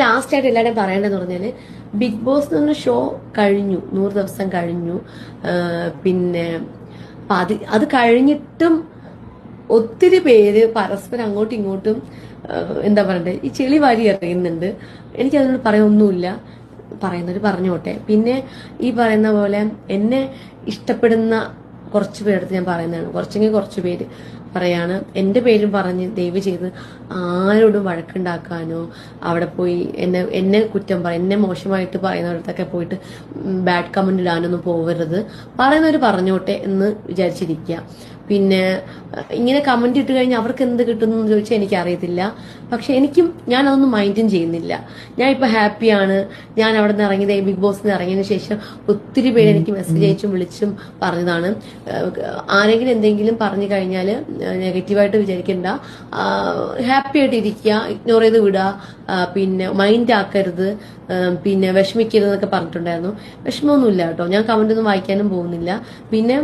Last ആയിട്ട് എല്ലാവരും പറയേണ്ടതെന്ന് പറഞ്ഞാൽ ബിഗ് ബോസ് എന്ന് പറഞ്ഞ ഷോ കഴിഞ്ഞു. നൂറ് ദിവസം കഴിഞ്ഞു. പിന്നെ അത് അത് കഴിഞ്ഞിട്ടും ഒത്തിരി പേര് പരസ്പരം അങ്ങോട്ടും ഇങ്ങോട്ടും എന്താ പറയണ്ടേ ഈ ചെളി വാരി എറിയുന്നുണ്ട്. എനിക്ക് അതിനോട് പറയാനൊന്നുമില്ല. പറയുന്നവർ പറഞ്ഞോട്ടെ. പിന്നെ ഈ പറയുന്ന പോലെ എന്നെ ഇഷ്ടപ്പെടുന്ന കുറച്ച് പേരെടുത്ത് ഞാൻ പറയുന്നതാണ്. കുറച്ചെങ്കിൽ കുറച്ച് പേര്. പറയാണ്. എന്റെ പേരും പറഞ്ഞ് ദയവ് ചെയ്ത് ആരോടും വഴക്കുണ്ടാക്കാനോ അവിടെ പോയി എന്നെ എന്നെ കുറ്റം പറ എന്നെ മോശമായിട്ട് പറയുന്നവരത്തൊക്കെ പോയിട്ട് ബാഡ് കമന്റ് ഇടാനൊന്നും പോകരുത് പറയുന്നവർ പറഞ്ഞോട്ടെ എന്ന് വിചാരിച്ചിരിക്കുക പിന്നെ ഇങ്ങനെ കമന്റ് ഇട്ട് കഴിഞ്ഞാൽ അവർക്ക് എന്ത് കിട്ടുന്നു എന്ന് ചോദിച്ചാൽ എനിക്ക് അറിയത്തില്ല പക്ഷെ എനിക്കും ഞാൻ അതൊന്നും മൈൻഡും ചെയ്യുന്നില്ല. ഞാൻ ഇപ്പൊ ഹാപ്പിയാണ് ഞാൻ അവിടെ നിന്ന് ഇറങ്ങിയത് ബിഗ് ബോസിൽ നിന്ന് ഇറങ്ങിയതിന് ശേഷം ഒത്തിരി പേര് എനിക്ക് മെസ്സേജ് അയച്ചും വിളിച്ചും പറഞ്ഞതാണ്. ആരെങ്കിലും എന്തെങ്കിലും പറഞ്ഞു കഴിഞ്ഞാൽ നെഗറ്റീവായിട്ട് വിചാരിക്കണ്ട. ഹാപ്പി ആയിട്ട് ഇരിക്കുക ഇഗ്നോർ ചെയ്ത് വിടുക പിന്നെ മൈൻഡ് ആക്കരുത്. പിന്നെ വിഷമിക്കരുത് എന്നൊക്കെ പറഞ്ഞിട്ടുണ്ടായിരുന്നു. വിഷമമൊന്നുമില്ല കേട്ടോ. ഞാൻ കമന്റ് ഒന്നും വായിക്കാനും പോകുന്നില്ല. പിന്നെ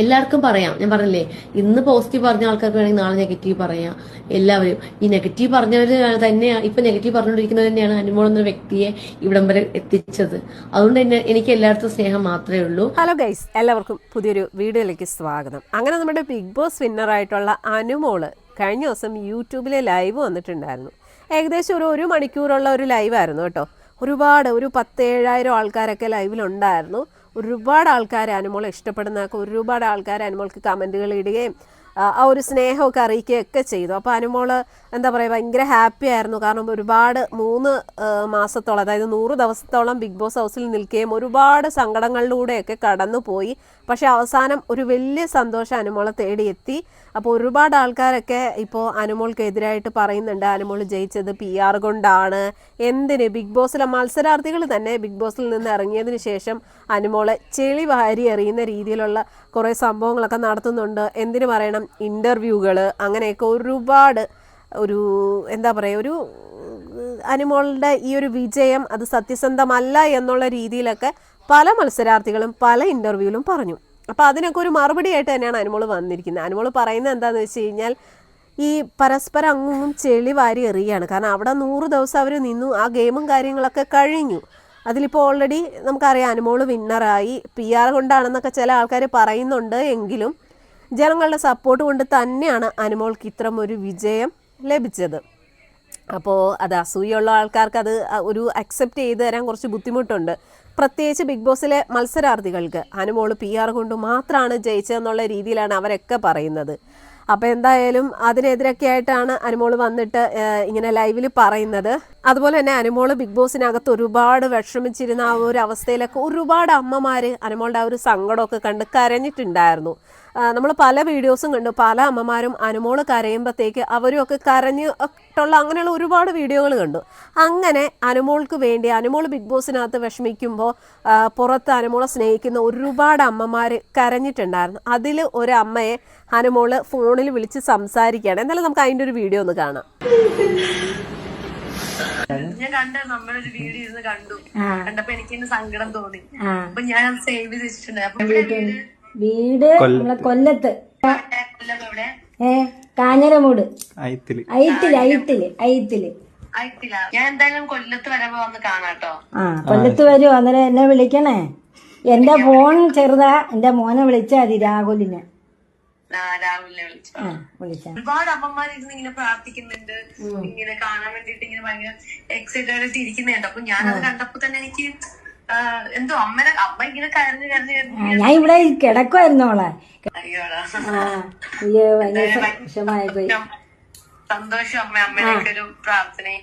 എല്ലാവർക്കും പറയാം. ഞാൻ പറഞ്ഞില്ലേ ഇന്ന് പോസിറ്റീവ് പറഞ്ഞ ആൾക്കാർക്ക് വേണമെങ്കിൽ നാളെ നെഗറ്റീവ് പറയാം. എല്ലാവരും. ഈ നെഗറ്റീവ് പറഞ്ഞവർ തന്നെയാണ് ഇപ്പൊ നെഗറ്റീവ് പറഞ്ഞുകൊണ്ടിരിക്കുന്നത് തന്നെയാണ് അനുമോൾ എന്ന വ്യക്തിയെ ഇവിടം വരെ എത്തിച്ചത്. അതുകൊണ്ട് തന്നെ എനിക്ക് എല്ലായിടത്തും സ്നേഹം മാത്രമേ ഉള്ളൂ. ഹലോ ഗൈസ് എല്ലാവർക്കും പുതിയൊരു വീഡിയോയിലേക്ക് സ്വാഗതം. അങ്ങനെ നമ്മുടെ ബിഗ് ബോസ് വിന്നർ ആയിട്ടുള്ള അനുമോൾ കഴിഞ്ഞ ദിവസം യൂട്യൂബിലെ ലൈവ് വന്നിട്ടുണ്ടായിരുന്നു. ഏകദേശം ഒരു ഒരു മണിക്കൂറുള്ള ഒരു ലൈവായിരുന്നു കേട്ടോ. ഒരുപാട് ഒരു പത്ത് ഏഴായിരം ആൾക്കാരൊക്കെ ലൈവിലുണ്ടായിരുന്നു ഒരുപാട് ആൾക്കാർ അനുമോളെ ഇഷ്ടപ്പെടുന്നതൊക്കെ ഒരുപാട് ആൾക്കാർ അനുമോൾക്ക് കമന്റുകൾ ഇടുകയും ആ, ഒരു സ്നേഹമൊക്കെ അറിയിക്കുകയൊക്കെ ചെയ്തു. അപ്പോൾ അനുമോൾ എന്താ പറയുക ഭയങ്കര ഹാപ്പി ആയിരുന്നു. കാരണം ഒരുപാട് മൂന്ന് മാസത്തോളം അതായത് നൂറ് ദിവസത്തോളം ബിഗ് ബോസ് ഹൗസിൽ നിൽക്കുകയും ഒരുപാട് സങ്കടങ്ങളിലൂടെയൊക്കെ കടന്നുപോയി. പക്ഷേ അവസാനം ഒരു വലിയ സന്തോഷം അനുമോളെ തേടിയെത്തി. അപ്പോൾ ഒരുപാട് ആൾക്കാരൊക്കെ ഇപ്പോൾ അനുമോൾക്കെതിരായിട്ട് പറയുന്നുണ്ട്. അനുമോൾ ജയിച്ചത് പി ആർ കൊണ്ടാണ്. എന്തിന്? ബിഗ് ബോസിലെ മത്സരാർത്ഥികൾ തന്നെ ബിഗ് ബോസിൽ നിന്ന് ഇറങ്ങിയതിന് ശേഷം അനുമോളെ ചെളി വാരി എറിയുന്ന രീതിയിലുള്ള കുറേ സംഭവങ്ങളൊക്കെ നടത്തുന്നുണ്ട്. എന്തിനു പറയണം? ഇന്റർവ്യൂകൾ അങ്ങനെയൊക്കെ ഒരുപാട് ഒരു എന്താ പറയുക ഒരു അനുമോളുടെ ഈ ഒരു വിജയം അത് സത്യസന്ധമല്ല എന്നുള്ള രീതിയിലൊക്കെ പല മത്സരാർത്ഥികളും പല ഇന്റർവ്യൂവിലും പറഞ്ഞു. അപ്പോൾ അതിനൊക്കെ ഒരു മറുപടി ആയിട്ട് തന്നെയാണ് അനുമോൾ വന്നിരിക്കുന്നത്. അനുമോൾ പറയുന്നത് എന്താണെന്ന് വെച്ച് കഴിഞ്ഞാൽ ഈ പരസ്പരം അങ്ങും ചെളി വാരി എറിയാണ്. കാരണം അവിടെ നൂറ് ദിവസം അവർ നിന്നു ആ ഗെയിമും കാര്യങ്ങളൊക്കെ കഴിഞ്ഞു. അതിലിപ്പോൾ ഓൾറെഡി നമുക്കറിയാം അനുമോൾ വിന്നറായി പി ആർ കൊണ്ടാണെന്നൊക്കെ ചില ആൾക്കാർ പറയുന്നുണ്ട് എങ്കിലും ജനങ്ങളുടെ സപ്പോർട്ട് കൊണ്ട് തന്നെയാണ് അനുമോൾക്ക് ഇത്തരം ഒരു വിജയം ലഭിച്ചത്. അപ്പോൾ അത് അസൂയുള്ള ആൾക്കാർക്ക് അത് ഒരു അക്സെപ്റ്റ് ചെയ്ത് തരാൻ കുറച്ച് ബുദ്ധിമുട്ടുണ്ട്. പ്രത്യേകിച്ച് ബിഗ് ബോസിലെ മത്സരാർത്ഥികൾക്ക് അനുമോൾ പി ആർ കൊണ്ട് മാത്രമാണ് ജയിച്ചതെന്നുള്ള രീതിയിലാണ് അവരൊക്കെ പറയുന്നത്. അപ്പോൾ എന്തായാലും അതിനെതിരൊക്കെ ആയിട്ടാണ് അനുമോൾ വന്നിട്ട് ഇങ്ങനെ ലൈവിൽ പറയുന്നത്. അതുപോലെ തന്നെ അനുമോൾ ബിഗ് ബോസിനകത്ത് ഒരുപാട് വിഷമിച്ചിരുന്ന ആ ഒരു അവസ്ഥയിലൊക്കെ ഒരുപാട് അമ്മമാർ അനുമോളുടെ ആ ഒരു സങ്കടമൊക്കെ കണ്ട് കരഞ്ഞിട്ടുണ്ടായിരുന്നു. നമ്മൾ പല വീഡിയോസും കണ്ടു. പല അമ്മമാരും അനുമോൾ കരയുമ്പോഴത്തേക്ക് അവരും ഒക്കെ കരഞ്ഞ് ഒട്ടുള്ള അങ്ങനെയുള്ള ഒരുപാട് വീഡിയോകൾ കണ്ടു. അങ്ങനെ അനുമോൾക്ക് വേണ്ടി അനുമോൾ ബിഗ് ബോസിനകത്ത് വിഷമിക്കുമ്പോൾ പുറത്ത് അനുമോളെ സ്നേഹിക്കുന്ന ഒരുപാട് അമ്മമാർ കരഞ്ഞിട്ടുണ്ടായിരുന്നു. അതിൽ ഒരു അമ്മയെ അനുമോൾ ഫോണിൽ വിളിച്ച് സംസാരിക്കുകയാണ്. എന്നാലും നമുക്ക് അതിന്റെ ഒരു വീഡിയോ ഒന്ന് കാണാം. ഞാൻ കണ്ട നമ്മളൊരു വീഡിയോ ഇരുന്ന് കണ്ടു. കണ്ടപ്പോ എനിക്ക് സങ്കടം തോന്നി. അപ്പൊ ഞാൻ സേവ് ചെയ്തിട്ടുണ്ട് അപ്പൊ വീട് നമ്മളെ കൊല്ലത്ത്. ഏ കാഞ്ഞരമൂട്. അയത്തിൽ. ഐത്തിൽ ഐത്തിൽ ഐത്തിൽ ഞാൻ എന്തായാലും കൊല്ലത്ത് വരുമ്പോ വന്ന് കാണാട്ടോ. ആ കൊല്ലത്ത് വരുമോ അന്നേരം എന്നെ വിളിക്കണേ. എന്റെ ഫോൺ ചെറുതാ. എന്റെ മോനെ വിളിച്ചാ മതി രാഹുലിനെ. ആ, രാവിലെ വിളിച്ചു. വിളിച്ചാ ഒരുപാട് അമ്മമാർ ഇരുന്ന് ഇങ്ങനെ പ്രാർത്ഥിക്കുന്നുണ്ട്. ഇങ്ങനെ കാണാൻ വേണ്ടിട്ട് ഇങ്ങനെ ഭയങ്കര എക്സൈറ്റഡ് ആയിട്ട് ഇരിക്കുന്നുണ്ട് അപ്പൊ ഞാൻ അത് കണ്ടപ്പോ തന്നെ എനിക്ക് എന്തോ അമ്മനെ അമ്മ ഇങ്ങനെ കരഞ്ഞു കരഞ്ഞു ഞാൻ ഇവിടെ കിടക്കുമായിരുന്നു അവളെ. അയ്യോ ഭയങ്കര പോയി സന്തോഷം അമ്മ അമ്മയുടെ ഒരു പ്രാർത്ഥനയും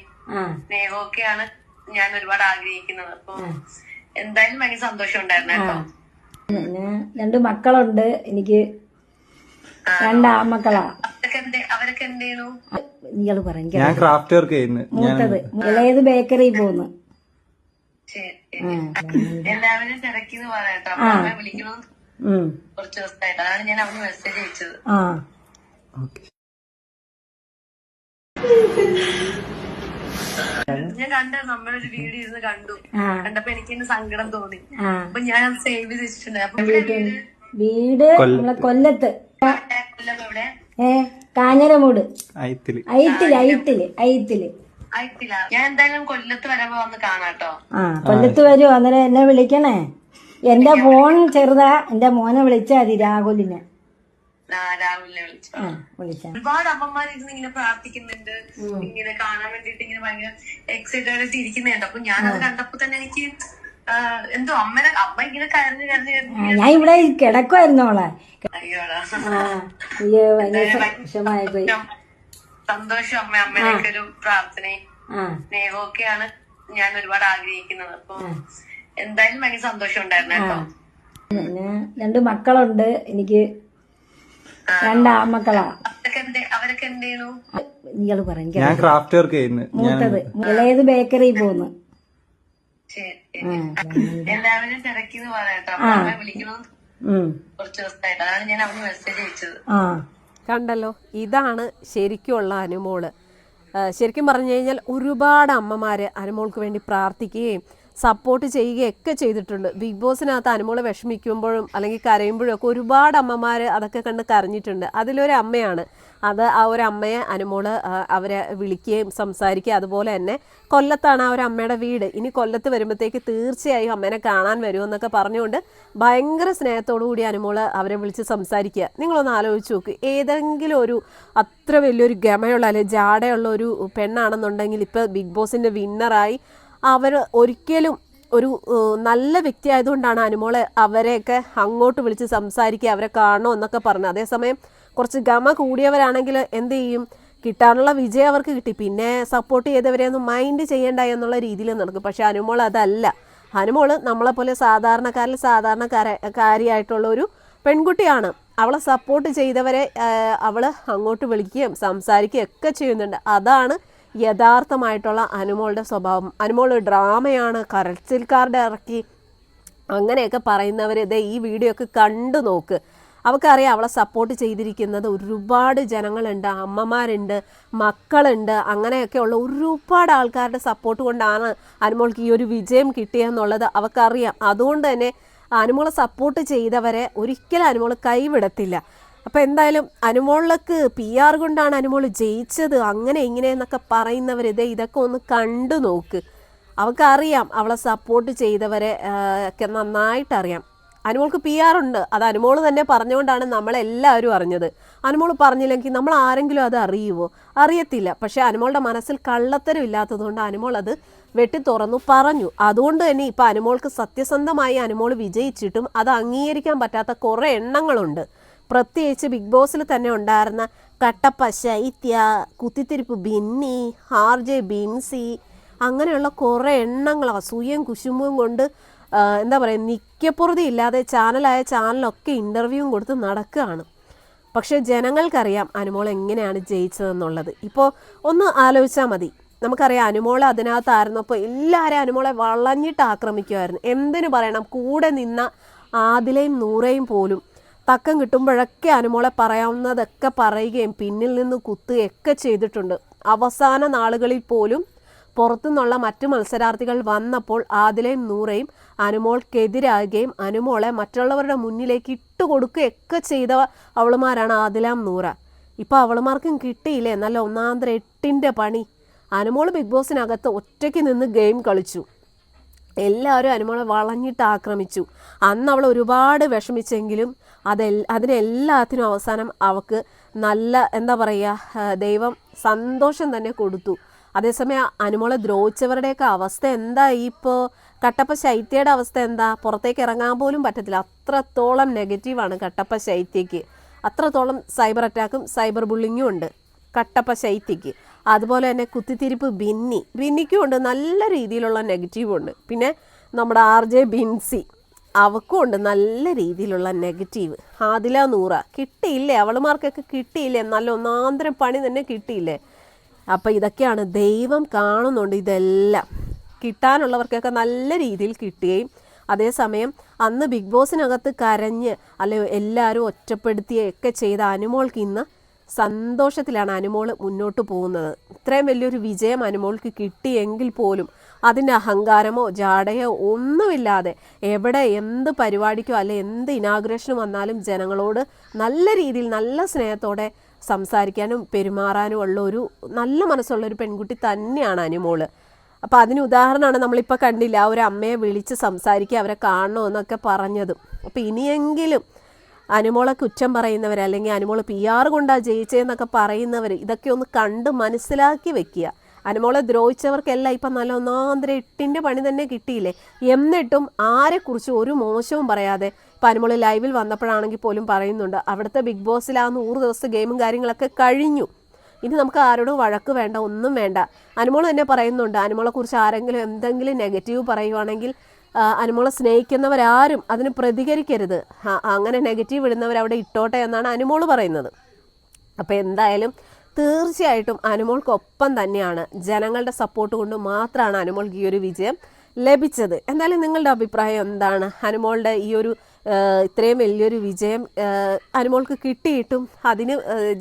സ്നേഹമൊക്കെയാണ് ഞാൻ ഒരുപാട് ആഗ്രഹിക്കുന്നത്. അപ്പൊ എന്തായാലും ഭയങ്കര സന്തോഷം ഉണ്ടായിരുന്നു കേട്ടോ. രണ്ട് മക്കളുണ്ട്. എനിക്ക് രണ്ട് ആമക്കളാ അവരൊക്കെ എന്ത് ചെയ്യണു ഇയാൾ പറഞ്ഞു ഞാൻ ക്രാഫ്റ്റ് വർക്ക് ചെയ്യുന്നു. ഞാൻ മൂത്തത്. ഇളയത് ബേക്കറി പോന്ന് ശരി ശരി. എല്ലാവരും തിരക്കിന്ന് പറയാട്ടോ അമ്മ വിളിക്കണം കുറച്ച് ദിവസമായിട്ട് അതാണ് ഞാൻ അവന് മെസ്സേജ് അയച്ചത്. ആ. ഓക്കെ ഞാൻ കണ്ട നമ്മളൊരു വീഡിയോ ഇരുന്ന് കണ്ടു. കണ്ടപ്പോ എനിക്ക് ഇന്ന് സങ്കടം തോന്നി. അപ്പൊ ഞാൻ അത് സേവ് ചെയ്തിട്ടുണ്ട് വീട് നമ്മളെ കൊല്ലത്ത്. കൊല്ലം എവിടെ? ഏ കാഞ്ഞരമൂട്. അയത്തിൽ. ഐത്തിൽ ഐത്തിൽ ഐത്തിൽ ആയിട്ടില്ല. ഞാൻ എന്തായാലും കൊല്ലത്ത് വരുമ്പോ വന്ന് കാണാട്ടോ. ആ കൊല്ലത്ത് വരുമോ അന്നേരം എന്നെ വിളിക്കണേ. എന്റെ ഫോൺ ചെറുതാ. എന്റെ മോനെ വിളിച്ചാ മതി രാഹുലിനെ. ആ, രാഹുലിനെ വിളിച്ചു. ആ വിളിച്ചാ. ഒരുപാട് അമ്മമാർ ഇരുന്ന് ഇങ്ങനെ പ്രാർത്ഥിക്കുന്നുണ്ട്. ഇങ്ങനെ കാണാൻ വേണ്ടിട്ട് ഇങ്ങനെ ഭയങ്കര എക്സൈറ്റഡ് ആയിട്ട് ഇരിക്കുന്നുണ്ട് അപ്പൊ ഞാനത് കണ്ടപ്പോ തന്നെ എനിക്ക് ആ, എന്തോ അമ്മനെ അമ്മ ഇങ്ങനെ കരഞ്ഞു കരഞ്ഞു ഞാൻ ഇവിടെ കിടക്കുമായിരുന്നു മോളെ അയ്യോടാ. ആ അയ്യോ ഭയങ്കര വിഷമായി പോയി. സന്തോഷം അമ്മ അമ്മയുടെ ഒരു പ്രാർത്ഥനയും സ്നേഹമൊക്കെയാണ് സ്നേഹവും ഒക്കെയാണ് ഞാൻ ഒരുപാട് ആഗ്രഹിക്കുന്നത്. അപ്പൊ എന്തായാലും ഭയങ്കര സന്തോഷം ഉണ്ടായിരുന്നു കേട്ടോ. പിന്നെ രണ്ട് മക്കളുണ്ട്. എനിക്ക് രണ്ട് ആമക്കളാ അവരൊക്കെ എന്ത് ചെയ്യണു നിങ്ങൾ പറയും ഞാൻ ക്രാഫ്റ്റ് വർക്ക് ചെയ്യുന്നു. ഞാൻ മൂത്തത്. ഇളയത് ബേക്കറി പോന്ന് ശരി എല്ലാവരും തിരക്കിന്ന് പറയാട്ടോ വിളിക്കണം? കുറച്ച് ദിവസമായിട്ട്. അതാണ് ഞാൻ അവന് മെസ്സേജ് അയച്ചത്. ആ. കണ്ടല്ലോ? ഇതാണ് ശരിക്കുമുള്ള അനുമോൾ. ശരിക്കും പറഞ്ഞു കഴിഞ്ഞാൽ ഒരുപാട് അമ്മമാർ അനുമോൾക്ക് വേണ്ടി പ്രാർത്ഥിക്കുകയും സപ്പോർട്ട് ചെയ്യുകയൊക്കെ ചെയ്തിട്ടുണ്ട്. ബിഗ് ബോസിനകത്ത് അനുമോൾ വിഷമിക്കുമ്പോഴും അല്ലെങ്കിൽ കരയുമ്പോഴും ഒക്കെ ഒരുപാട് അമ്മമാർ അതൊക്കെ കണ്ട് കരഞ്ഞിട്ടുണ്ട്. അതിലൊരു അമ്മയാണ്. അത് ആ ഒരു അമ്മയെ അനുമോൾ അവരെ വിളിക്കുകയും സംസാരിക്കുകയും അതുപോലെ തന്നെ കൊല്ലത്താണ് ആ ഒരു അമ്മയുടെ വീട്. ഇനി കൊല്ലത്ത് വരുമ്പോഴത്തേക്ക് തീർച്ചയായും അമ്മേനെ കാണാൻ വരുമെന്നൊക്കെ പറഞ്ഞുകൊണ്ട് ഭയങ്കര സ്നേഹത്തോടു കൂടി അനുമോൾ അവരെ വിളിച്ച് സംസാരിക്കുക. നിങ്ങളൊന്ന് ആലോചിച്ച് നോക്ക്. ഏതെങ്കിലും ഒരു അത്ര വലിയൊരു ഗമയുള്ള അല്ലെങ്കിൽ ജാടയുള്ള ഒരു പെണ്ണാണെന്നുണ്ടെങ്കിൽ ഇപ്പോൾ ബിഗ് ബോസിന്റെ വിന്നറായി അവർ ഒരിക്കലും ഒരു നല്ല വ്യക്തി ആയതുകൊണ്ടാണ് അനുമോളെ അവരെയൊക്കെ അങ്ങോട്ട് വിളിച്ച് സംസാരിക്കുക അവരെ കാണണോ എന്നൊക്കെ പറഞ്ഞു അതേസമയം കുറച്ച് ഗമ കൂടിയവരാണെങ്കിൽ എന്ത് ചെയ്യും? കിട്ടാനുള്ള വിജയം അവർക്ക് കിട്ടി. പിന്നെ സപ്പോർട്ട് ചെയ്തവരെ ഒന്നും മൈൻഡ് ചെയ്യേണ്ട എന്നുള്ള രീതിയിൽ നടക്കും. പക്ഷെ അനുമോൾ അതല്ല. അനുമോൾ നമ്മളെപ്പോലെ സാധാരണക്കാരിൽ സാധാരണക്കാര കാരിയായിട്ടുള്ള ഒരു പെൺകുട്ടിയാണ്. അവളെ സപ്പോർട്ട് ചെയ്തവരെ അവൾ അങ്ങോട്ട് വിളിക്കുകയും സംസാരിക്കുകയും ഒക്കെ ചെയ്യുന്നുണ്ട്. അതാണ് യഥാർത്ഥമായിട്ടുള്ള അനുമോളുടെ സ്വഭാവം. അനുമോൾ ഡ്രാമയാണ് കരച്ചിൽക്കാരുടെ ഇറക്കി. അങ്ങനെയൊക്കെ പറയുന്നവർ ഇതേ ഈ വീഡിയോ ഒക്കെ കണ്ടു നോക്ക്. അവൾക്കറിയാം അവളെ സപ്പോർട്ട് ചെയ്തിരിക്കുന്നത് ഒരുപാട് ജനങ്ങളുണ്ട്. അമ്മമാരുണ്ട് മക്കളുണ്ട്. അങ്ങനെയൊക്കെയുള്ള ഒരുപാട് ആൾക്കാരുടെ സപ്പോർട്ട് കൊണ്ടാണ് അനുമോൾക്ക് ഈ ഒരു വിജയം കിട്ടിയെന്നുള്ളത് അവൾക്കറിയാം അതുകൊണ്ട് തന്നെ അനുമോളെ സപ്പോർട്ട് ചെയ്തവരെ ഒരിക്കലും അനുമോൾ കൈവിടത്തില്ല. അപ്പോൾ എന്തായാലും അനുമോളിലേക്ക് പി ആർ കൊണ്ടാണ് അനുമോൾ ജയിച്ചത്. അങ്ങനെ ഇങ്ങനെ എന്നൊക്കെ പറയുന്നവർ ഇതേ ഇതൊക്കെ ഒന്ന് കണ്ടു നോക്ക്. അവൾക്കറിയാം അവളെ സപ്പോർട്ട് ചെയ്തവരെ ഒക്കെ നന്നായിട്ട് അറിയാം അനുമോൾക്ക് പി ആർ ഉണ്ട്. അത് അനുമോൾ തന്നെ പറഞ്ഞുകൊണ്ടാണ് നമ്മളെല്ലാവരും അറിഞ്ഞത്. അനുമോൾ പറഞ്ഞില്ലെങ്കിൽ നമ്മൾ ആരെങ്കിലും അത് അറിയുമോ അറിയത്തില്ല. പക്ഷെ അനുമോളുടെ മനസ്സിൽ കള്ളത്തരം ഇല്ലാത്തതുകൊണ്ട് അനുമോൾ അത് വെട്ടി തുറന്നു പറഞ്ഞു. അതുകൊണ്ട് തന്നെ ഇപ്പം അനുമോൾക്ക് സത്യസന്ധമായി അനുമോൾ വിജയിച്ചിട്ടും അത് അംഗീകരിക്കാൻ പറ്റാത്ത കുറേ എണ്ണങ്ങളുണ്ട്. പ്രത്യേകിച്ച് ബിഗ് ബോസിൽ തന്നെ ഉണ്ടായിരുന്ന കട്ടപ്പ ശൈത്യ കുത്തിത്തിരിപ്പ് ബിന്നി ആർ ജെ ബിൻസി അങ്ങനെയുള്ള കുറേ എണ്ണങ്ങൾ അസൂയയും കുശുമ്പും കൊണ്ട് എന്താ പറയുക നിത്യപ്പുറതി ഇല്ലാതെ ചാനലായ ചാനലൊക്കെ ഇന്റർവ്യൂവും കൊടുത്ത് നടക്കുകയാണ്. പക്ഷേ ജനങ്ങൾക്കറിയാം അനുമോൾ എങ്ങനെയാണ് ജയിച്ചതെന്നുള്ളത്. ഇപ്പോൾ ഒന്ന് ആലോചിച്ചാൽ മതി. നമുക്കറിയാം അനുമോൾ അതിനകത്തായിരുന്നപ്പോൾ എല്ലാവരും അനുമോളെ വളഞ്ഞിട്ട് ആക്രമിക്കുമായിരുന്നു. എന്തിനു പറയണം? കൂടെ നിന്ന ആദിലയും നൂറയും പോലും തക്കം കിട്ടുമ്പോഴൊക്കെ അനുമോളെ പറയാവുന്നതൊക്കെ പറയുകയും പിന്നിൽ നിന്ന് കുത്തുകയൊക്കെ ചെയ്തിട്ടുണ്ട്. അവസാന നാളുകളിൽ പോലും പുറത്തുനിന്നുള്ള മറ്റു മത്സരാർത്ഥികൾ വന്നപ്പോൾ ആദിലയും നൂറയും അനുമോൾക്കെതിരാകുകയും അനുമോളെ മറ്റുള്ളവരുടെ മുന്നിലേക്ക് ഇട്ടുകൊടുക്കുകയൊക്കെ ചെയ്ത അവളുമാരാണ് ആദിലാം നൂറ. ഇപ്പോൾ അവളുമാർക്കും കിട്ടിയില്ലേ? നല്ല ഒന്നാന്തര എട്ടിന്റെ പണി. അനുമോൾ ബിഗ് ബോസിനകത്ത് ഒറ്റയ്ക്ക് നിന്ന് ഗെയിം കളിച്ചു. എല്ലാവരും അനുമോളെ വളഞ്ഞിട്ട് ആക്രമിച്ചു. അന്ന് അവൾ ഒരുപാട് വിഷമിച്ചെങ്കിലും അതെ അതിനെല്ലാത്തിനും അവസാനം അവൾക്ക് നല്ല എന്താ പറയുക ദൈവം സന്തോഷം തന്നെ കൊടുത്തു. അതേസമയം അനുമോളെ ദ്രോഹിച്ചവരുടെയൊക്കെ അവസ്ഥ എന്താ? ഇപ്പോൾ കട്ടപ്പ ശൈത്യയുടെ അവസ്ഥ എന്താ? പുറത്തേക്ക് ഇറങ്ങാൻ പോലും പറ്റത്തില്ല. അത്രത്തോളം നെഗറ്റീവാണ് കട്ടപ്പ ശൈത്യയ്ക്ക്. അത്രത്തോളം സൈബർ അറ്റാക്കും സൈബർ ബുള്ളിങ്ങും ഉണ്ട് കട്ടപ്പ ശൈത്യയ്ക്ക്. അതുപോലെ തന്നെ കുത്തിത്തിരിപ്പ് ബിന്നി. ബിന്നിക്കും ഉണ്ട്. നല്ല രീതിയിലുള്ള നെഗറ്റീവ് ഉണ്ട് പിന്നെ നമ്മുടെ ആർ ജെ ബിൻസി. അവക്കും ഉണ്ട് നല്ല രീതിയിലുള്ള നെഗറ്റീവ്. ആദില നൂറ കിട്ടിയില്ലേ? അവളുമാർക്കൊക്കെ കിട്ടിയില്ലേ? നല്ല ഒന്നാന്തരം പണി തന്നെ കിട്ടിയില്ലേ? അപ്പം ഇതൊക്കെയാണ് ദൈവം കാണുന്നുണ്ട് ഇതെല്ലാം. കിട്ടാനുള്ളവർക്കൊക്കെ നല്ല രീതിയിൽ കിട്ടുകയും അതേസമയം അന്ന് ബിഗ് ബോസിനകത്ത് കരഞ്ഞ് അല്ലെ എല്ലാവരും ഒറ്റപ്പെടുത്തിയൊക്കെ ചെയ്ത അനുമോൾക്ക് ഇന്ന് സന്തോഷത്തിലാണ് അനുമോൾ മുന്നോട്ട് പോകുന്നത്. ഇത്രയും വലിയൊരു വിജയം അനുമോൾക്ക് കിട്ടിയെങ്കിൽ പോലും അതിന്റെ അഹങ്കാരമോ ജാടയോ ഒന്നുമില്ലാതെ എവിടെ എന്ത് പരിപാടിക്കോ അല്ലെ എന്ത് ഇനാഗ്രേഷനും വന്നാലും ജനങ്ങളോട് നല്ല രീതിയിൽ നല്ല സ്നേഹത്തോടെ സംസാരിക്കാനും പെരുമാറാനും ഉള്ള ഒരു നല്ല മനസ്സുള്ള ഒരു പെൺകുട്ടി തന്നെയാണ് അനുമോൾ. അപ്പോൾ അതിന് ഉദാഹരണമാണ് നമ്മളിപ്പോൾ കണ്ടില്ല ആ ഒരു അമ്മയെ വിളിച്ച് സംസാരിക്കുക അവരെ കാണണമെന്നൊക്കെ പറഞ്ഞതും. അപ്പോൾ ഇനിയെങ്കിലും അനുമോളെ കുറ്റം പറയുന്നവർ അല്ലെങ്കിൽ അനുമോൾ പി ആർ കൊണ്ടാ ജയിച്ചതെന്നൊക്കെ പറയുന്നവർ ഇതൊക്കെ ഒന്ന് കണ്ട് മനസ്സിലാക്കി വെക്കുക. അനുമോളെ ദ്രോഹിച്ചവർക്കെല്ലാം ഇപ്പം നല്ല ഒന്നാന്തര എട്ടിന്റെ പണി തന്നെ കിട്ടിയില്ലേ? എന്നിട്ടും ആരെക്കുറിച്ച് ഒരു മോശവും പറയാതെ ഇപ്പം അനുമോൾ ലൈവിൽ വന്നപ്പോഴാണെങ്കിൽ പോലും പറയുന്നുണ്ട് അവിടുത്തെ ബിഗ് ബോസിൽ ആ നൂറ് ദിവസത്തെ ഗെയിമും കാര്യങ്ങളൊക്കെ കഴിഞ്ഞു. ഇനി നമുക്ക് ആരോടും വഴക്ക് വേണ്ട ഒന്നും വേണ്ട. അനുമോൾ തന്നെ പറയുന്നുണ്ട് അനുമോളെക്കുറിച്ച് ആരെങ്കിലും എന്തെങ്കിലും നെഗറ്റീവ് പറയുവാണെങ്കിൽ അനുമോളെ സ്നേഹിക്കുന്നവരാരും അതിന് പ്രതികരിക്കരുത്. അങ്ങനെ നെഗറ്റീവ് ഇടുന്നവർ അവിടെ ഇട്ടോട്ടെ എന്നാണ് അനുമോൾ പറയുന്നത്. അപ്പോൾ എന്തായാലും തീർച്ചയായിട്ടും അനുമോൾക്കൊപ്പം തന്നെയാണ്. ജനങ്ങളുടെ സപ്പോർട്ട് കൊണ്ട് മാത്രമാണ് അനുമോൾക്ക് ഈ ഒരു വിജയം ലഭിച്ചത്. എന്തായാലും നിങ്ങളുടെ അഭിപ്രായം എന്താണ്? അനുമോളുടെ ഈ ഒരു ഇത്രയും വലിയൊരു വിജയം അനുമോൾക്ക് കിട്ടിയിട്ടും അതിന്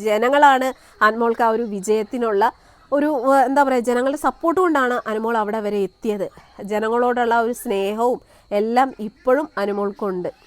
ജനങ്ങളാണ് അനുമോൾക്ക് ആ ഒരു വിജയത്തിനുള്ള ഒരു എന്താ പറയുക ജനങ്ങളുടെ സപ്പോർട്ട് കൊണ്ടാണ് അനുമോൾ അവിടെ വരെ എത്തിയത്. ജനങ്ങളോടുള്ള ഒരു സ്നേഹവും എല്ലാം ഇപ്പോഴും അനുമോൾക്കുണ്ട്.